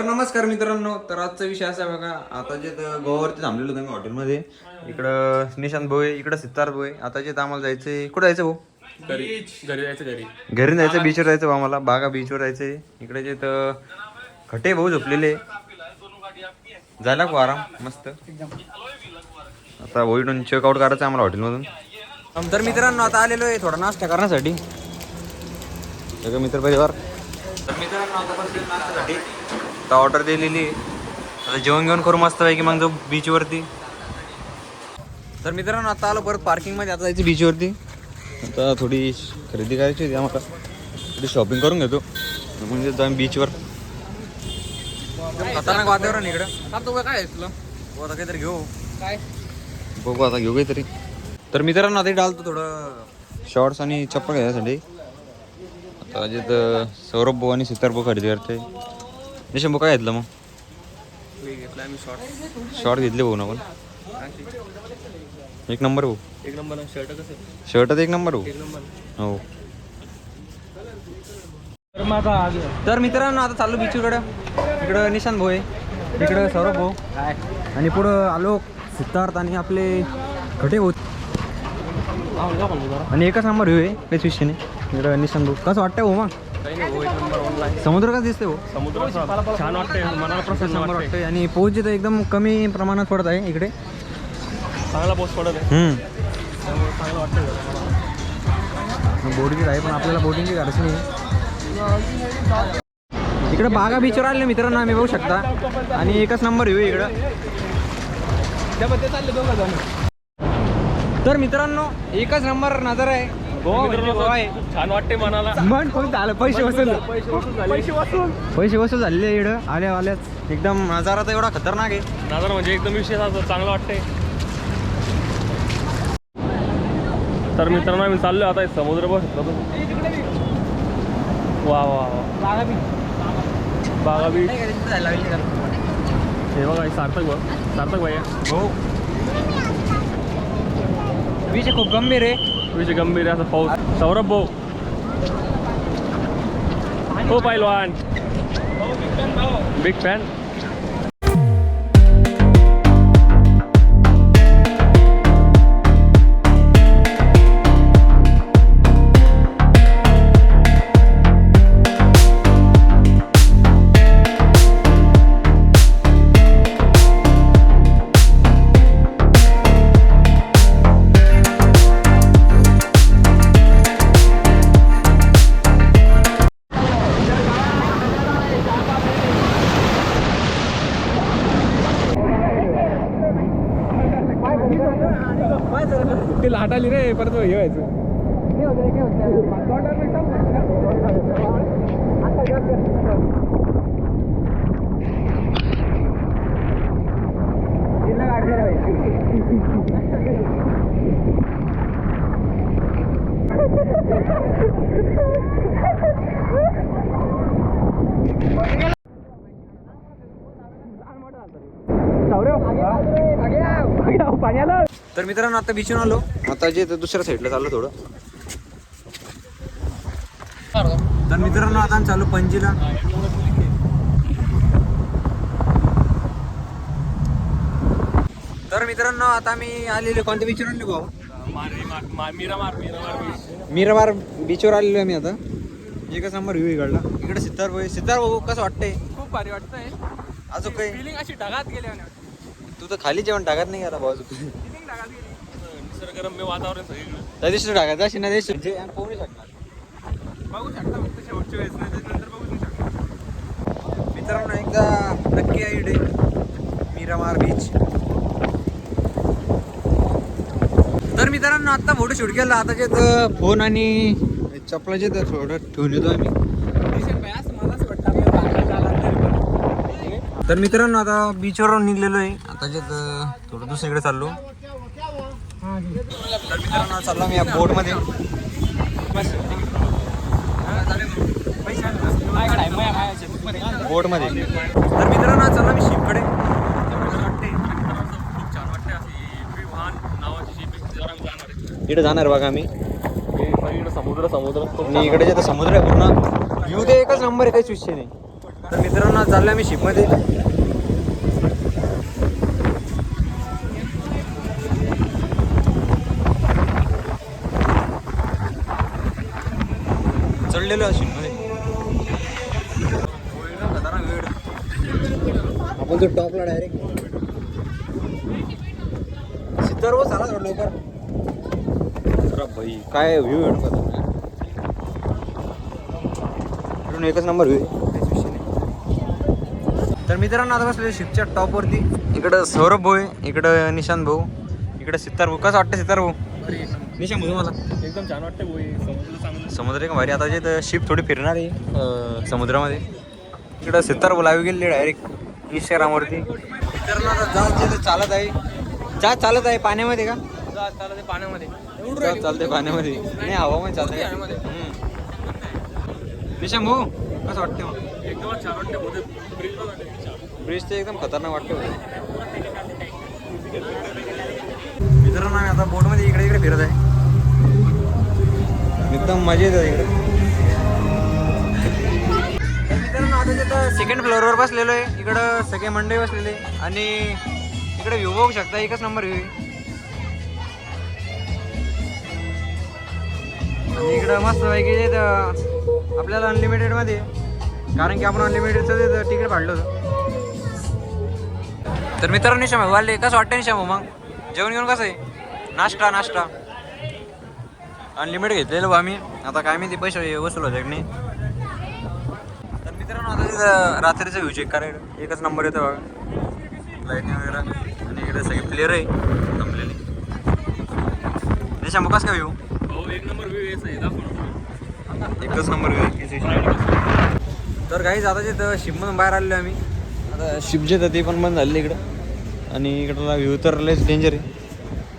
तर नमस्कार मित्रांनो तर आजचा विषय असा आहे बघा आता जे तर गोवावरती थांबलेलो होतो मी हॉटेलमध्ये. इकडं निशांत भाऊ आहे इकडं सितार भाऊ आहे. आता जे आम्हाला जायचंय कुठं जायचं भाऊ? घरी घरी जायचं घरी. घरी जायचं बीचवर जायचं भाऊ आम्हाला. बागा बीचवर जायचंय. इकडे जे तर खटे भाऊ झोपलेले झाला को आराम मस्त. आता भाऊ चेकआउट करायचं आहे आम्हाला हॉटेलमधून. तर मित्रांनो आता आलेलो आहे थोडा नाश्ता करण्यासाठी. सगळं मित्र परिवार. तर मित्रांनो आता नाश्त्यासाठी आता ऑर्डर दिलेली आहे. आता जेवण घेऊन करू मस्त पैकी मग जाऊ बीचवरती तर मित्रांनो आता आलो परत पार्किंगमध्ये आता जायचं बीचवरती आता थोडी खरेदी करायची होती आम्हाला. थोडी शॉपिंग करून घेतो. म्हणजे जाऊन बीचवर खतरनाक वातावरण आहे इकडं. तुला काय आहे तुला आता काहीतरी घेऊ. काय? बघू आता घेऊ काहीतरी. तर मित्रांनो आता डालतो थोडं शॉर्ट्स आणि चप्पल घ्यायसाठी. आता जे तर सौरभ भाऊ आणि सितार भाऊ खरेदी करते निशंभ काय घेतलं मग. घेतला शॉर्ट शॉर्ट घेतले भाऊ ना पण एक नंबर भाऊ एक नंबर शर्ट कसं एक नंबर भाऊ एक नंबर. हो. तर माझा आज तर मित्रांनो आता चाललो बीचकडं इकडं. निशांत भाऊ आहे. इकडं सौरभ भाऊ. आणि पुढं आलोक सिद्धार्थ आणि आपले खटे भाऊ. आणि एकच नंबर घेऊ आहे काहीच विषय नाही इकडं निशांत भाऊ. कसं वाटतंय भाऊ मग? समुद्र कसं दिसतंय भाऊ समुद्र छान वाटतंय मनाला प्रसन्न वाटतंय. आणि पाऊस जिथं एकदम कमी प्रमाणात पडत आहे इकडे. चांगला पाऊस पडत आहे. चांगलं वाटतंय बोटिंग आहे पण आपल्याला बोटिंगची गरज नाही. इकडे बागा बीचवर आले मित्रांनो आम्ही बघू शकता. आणि एकच नंबर येऊ इकडं. दोघं जण. तर मित्रांनो एकच नंबर नजर आहे. गोवा म्हणजे छान वाटते मनाला. मन खूप झालं पैसे वसूल. पैसे वसूल झाले. पैसे वसूल. झालेले इकडं. आल्या आल्याच एकदम नजारा तर एवढा खतरनाक आहे. नजर म्हणजे एकदम विशेष असं चांगलं वाटतंय. तर मित्रांनो आम्ही चाललो आता हे समुद्र बघ. वा वा वा. बागा बीच हे बघा हे सार्थक बघ. सार्थक भैया हो. विषय खूप गंभीर आहे. विषय गंभीर असं पाऊस. सौरभ भाऊ. हो पैलवान. बिग फॅन ती लाट आली रे परत हे व्हायचं. तर मित्रांनो आता बीचून आलो. आता जे तर दुसऱ्या साईडला चाललो थोडं. तर मित्रांनो आता आम्ही चालू पणजीला. तर मित्रांनो आता मी आलेलो कोणत्या बीचवर आलेलो भाऊ मीरा मार मीरा मार मीराबार बीचवर आलेलो आहे मी आता एकच नंबर व्ह्यू इकडला. इकडे सिद्धार्थ भाऊ सिद्धार्थ भाऊ कसं वाटतंय? खूप भारी वाटतंय. अजून काही? फिलिंग अशी ढगात गेली आणि तू तर खाली जेवण टाकत नाही आता भाऊ निसर्गरम्य वातावरण सगळीकडे. अशी जे पोहू नाही शकणार. बघू शकता फक्त शेवटच्या वेळेस नाही तर नंतर बघू नाही शकता मित्रांनो एकदा नक्की आहे इकडे मीरामार बीच तर मित्रांनो आता फोटो शूट केला. आता जे फोन आणि चपलाचे तर थोडं ठेवून येतो आम्ही. तरी मित्रांनो आता बीचवर निघलेलो आहे. आता जे थोडं दुसरीकडे चाललो. तर मित्रांनो चाललो मी या बोटमध्ये. बोटमध्ये. तर मित्रांनो चाललो मी शिपकडे. इकडे जाणार बघा आम्ही. समुद्र समुद्र खूप इकडे जे समुद्र आहे पूर्ण. व्ह्यू ते एकच नंबर आहे काहीच विषय नाही. तर मित्रांनो चाललो आम्ही शिपमध्ये. चढलेलो शिपमध्ये आपण तो टॉपला डायरेक्ट सिद्धार बस आला थोडं लवकर. भाई काय व्ह्यू आहे ना इकडून एकच नंबर व्ह्यू काहीच विषय नाही. तर मित्रांनो आता बसले शिपच्या टॉपवरती इकडं सौरभ भाऊ आहे इकडं निशांत भाऊ इकडं सितार भाऊ. कसं वाटतं सितार भाऊ? निशांत भाऊ मला एकदम छान वाटतं समुद्र चांगलं. समुद्र एक भारी. आता जे शिप थोडी फिरणार आहे अं, समुद्रामध्ये. इकडं सितार भाऊ लावी गेले डायरेक्ट इंस्टाग्रामवरती. मित्रांनो आता जहाज जे ते चालत आहे. जहाज चालत आहे पाण्यामध्ये का? चाललं ते पाण्यामध्ये. जहाज चालतंय पाण्यामध्ये. नाही हवामान चालतंय पाण्यामध्ये. हम्म. निशांत भाऊ कसं वाटतं मग? एकदम छान वाटतं बहुत ब्रिज ते एकदम खतरनाक वाटतं मित्रांनो आम्ही आता बोटमध्ये इकडे इकडे फिरत आहे. एकदम मजेत आहे इकडे आता तिथं सेकंड फ्लोअरवर बसलेलो आहे. इकडं सगळे मंडळी बसलेले. आणि इकडे व्ह्यू बघू शकता एकच नंबर व्ह्यू आणि इकडं मस्त पैकी आपल्याला अनलिमिटेडमध्ये कारण की आपण अनलिमिटेडचं तिकीट फाडलं होतं. तर मित्रांनो निशाम वाले कसं वाटतं निशा मग? जेवण घेऊन कसं आहे? नाश्ता नाश्ता. अनलिमिटेड घेतलेलं बा आम्ही. आता काय माहिती पैसे वसूल होते की नाही. तर मित्रांनो आता तिथं रात्रीचं व्ह्यू चेक करायला. एकच नंबर येतो बघा. लाईटिंग वगैरे. आणि इकडे सगळे प्लेअर आहे. जमलेले निशाम कसं काय व्ह्यू हो एक नंबर व्ह्यू एकच नंबर तर काही जाता तिथं शिपमधून बाहेर आलेलो आम्ही आता शिप जे ते पण बंद झालेलं इकडं. आणि इकडला व्ह्यू तर लयच डेंजर आहे.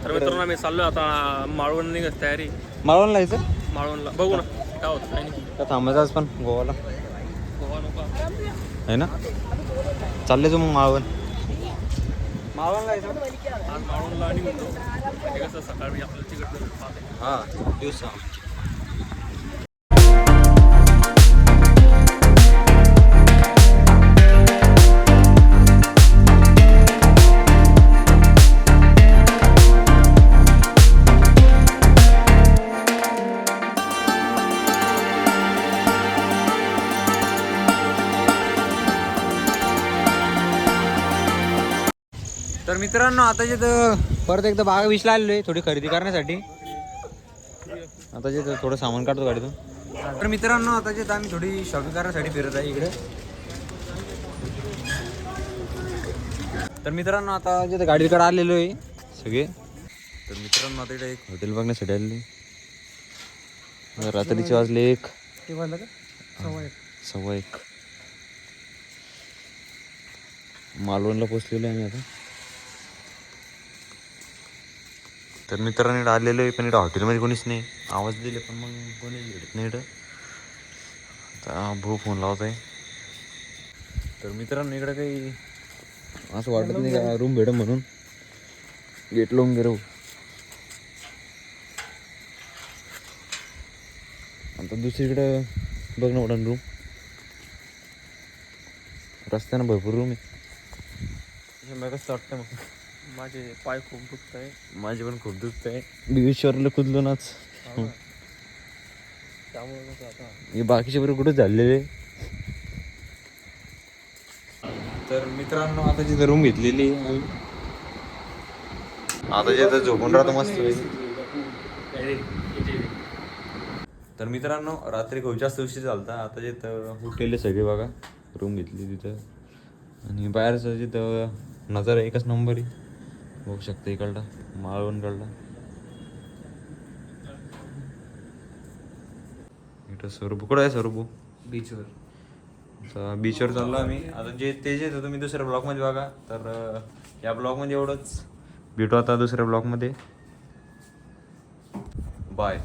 तर मित्रांनो आम्ही चाललो आता माळवण निघत तयारी. माळवणला यायचं माळवणला. बघू ना काय होतं नाही. का थांबायचं आज पण? गोवाला. गोवा नको आहे ना? चालले तू मग माळवण. माळवणला यायचं आज माळवणला निघतो म्हणजे कसं सकाळी आपल्याला तिकडं हां दिवसा. मित्रांनो आता जिथं परत एकदा बागा विसला आलेलो आहे थोडी खरेदी करण्यासाठी. आता जिथं थोडं सामान काढतो गाडीतून. तर मित्रांनो आता जिथं आम्ही थोडी शॉपिंग करण्यासाठी फिरत आहे इकडे. तर मित्रांनो आता जिथं गाडीकडे आलेलो आहे सगळे. तर मित्रांनो आता इकडे एक हॉटेल बघण्यासाठी आलेलो रात्रीचे वाजले एक. सव्वा एक. मालवणला पोचलेलो आहे आम्ही आता. तर मित्रांनो इकडं आलेलो आहे पण इकडं हॉटेलमध्ये कोणीच नाही. आवाज दिले पण मग कोणीच भेटत नाही इकडं. आता भाऊ फोन लावत आहे तर मित्रांनो इकडं काही असं वाटत नाही का रूम भेटं म्हणून. गेट लावून गेलो. आता दुसरीकडं बघ ना उडान रूम. रस्त्यानं भरपूर रूम आहे. कसं वाटतं मग? माझे पाय खूप दुखत आहे माझे पण खूप दुखत आहे बीचवरला कुदलो नाच त्यामुळे हे बाकीचे बरोबर कुठे झालेले तर मित्रांनो आता जिथं रूम घेतलेली. आता जिथं झोपून राहतो मस्त तर मित्रांनो रात्री खूप जास्त उशीर झालता. आता जिथं उठलेले सगळे बघा रूम घेतली तिथं. आणि बाहेरचं जिथं नजर एकच नंबर आहे. बघू शकता इकडला माळवण कडला इथं स्वरूप कुठं आहे स्वरूप? बीचवर. बीचवर चाललो आम्ही. आता जे ते जे तुम्ही दुसऱ्या ब्लॉकमध्ये बघा. तर या ब्लॉकमध्ये एवढंच. भेटू आता दुसऱ्या ब्लॉकमध्ये बाय.